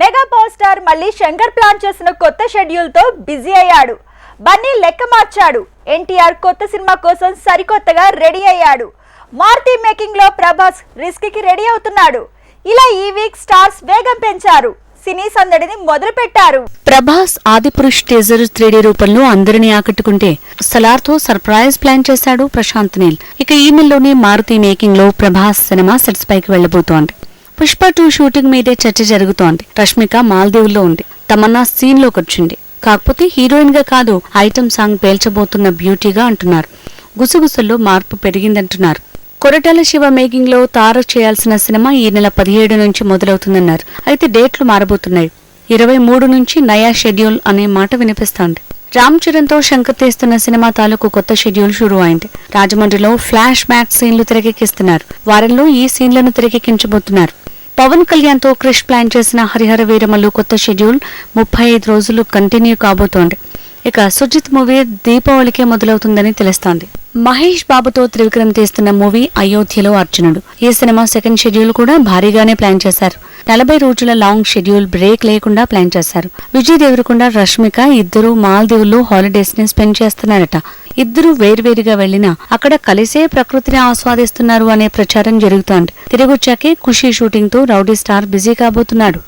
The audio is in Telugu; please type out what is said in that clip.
మెగా పవర్ స్టార్ మళ్ళీ శంకర్ ప్లాన్ చేసిన కొత్త షెడ్యూల్తో బిజీ అయ్యాడు. బన్నీ లెక్క మార్చాడు. ఎన్టీఆర్ కొత్త సినిమా కోసం సరికొత్తగా రెడీ అయ్యాడు. మారుతి మేకింగ్లో ప్రభాస్ రిస్క్కి రెడీ అవుతున్నాడు. ఇలా ఈ వీక్ స్టార్స్ వేగం పెంచారు. సినీ సందడిని మొదలు పెట్టారు ప్రభాస్ ఆదిపురుష్ టీజర్ త్రీడీ రూపంలో అందరినీ ఆకట్టుకుంటే సలార్తో సర్ప్రైజ్ ప్లాన్ చేశాడు ప్రశాంత్ నీల్. ఇక ఈ నెలలోనే మారుతి మేకింగ్లో ప్రభాస్ సినిమా సెట్స్ పైకి వెళ్ళబోతోంది పుష్ప టూ షూటింగ్ మీదే చర్చ జరుగుతోంది. రష్మిక మాల్దీవుల్లో ఉంది. తమన్నా సీన్లోకి వచ్చింది. కాకపోతే హీరోయిన్గా కాదు ఐటమ్ సాంగ్ పేల్చబోతున్న బ్యూటీగా అంటున్నారు. గుసగుసల్లో మార్పు పెరిగిందంటున్నారు. కొరటాల శివ మేకింగ్లో తార చేయాల్సిన సినిమా ఈ నెల పదిహేడు నుంచి మొదలవుతుందన్నారు. అయితే డేట్లు మారబోతున్నాయి. ఇరవై మూడు నుంచి నయా షెడ్యూల్ అనే మాట వినిపిస్తోంది. రామ్ చరణ్తో శంకర్ తీస్తున్న సినిమా తాలూకు కొత్త షెడ్యూల్ షురూ అయింది రాజమండ్రిలో ఫ్లాష్ బ్యాక్ సీన్లు తెరకెక్కిస్తున్నారు. వారంలో ఈ సీన్లను తెరకెక్కించబోతున్నారు. పవన్ కళ్యాణ్తో క్రిష్ ప్లాన్ చేసిన హరిహర వీరమల్లు కొత్త షెడ్యూల్ ముప్పై ఐదు రోజులు కంటిన్యూ కాబోతోంది. ఇక సుజిత్ మూవీ దీపావళికే మొదలవుతుందని తెలుస్తోంది. మహేష్ బాబుతో త్రివిక్రమ్ తీస్తున్న మూవీ అయోధ్యలో అర్జునుడు. ఈ సినిమా సెకండ్ షెడ్యూల్ కూడా భారీగానే ప్లాన్ చేశారు. నలభై రోజుల లాంగ్ షెడ్యూల్ బ్రేక్ లేకుండా ప్లాన్ చేశారు. విజయ్ దేవరకొండ రష్మిక ఇద్దరు మాల్దీవుల్లో హాలిడేస్ని స్పెండ్ చేస్తున్నారట. ఇద్దరు వేర్వేరుగా వెళ్ళినా అక్కడ కలిసే ప్రకృతిని ఆస్వాదిస్తున్నారు అనే ప్రచారం జరుగుతోంది. తిరిగొచ్చాకే ఖుషీ షూటింగ్తో రౌడీ స్టార్ బిజీ కాబోతున్నాడు.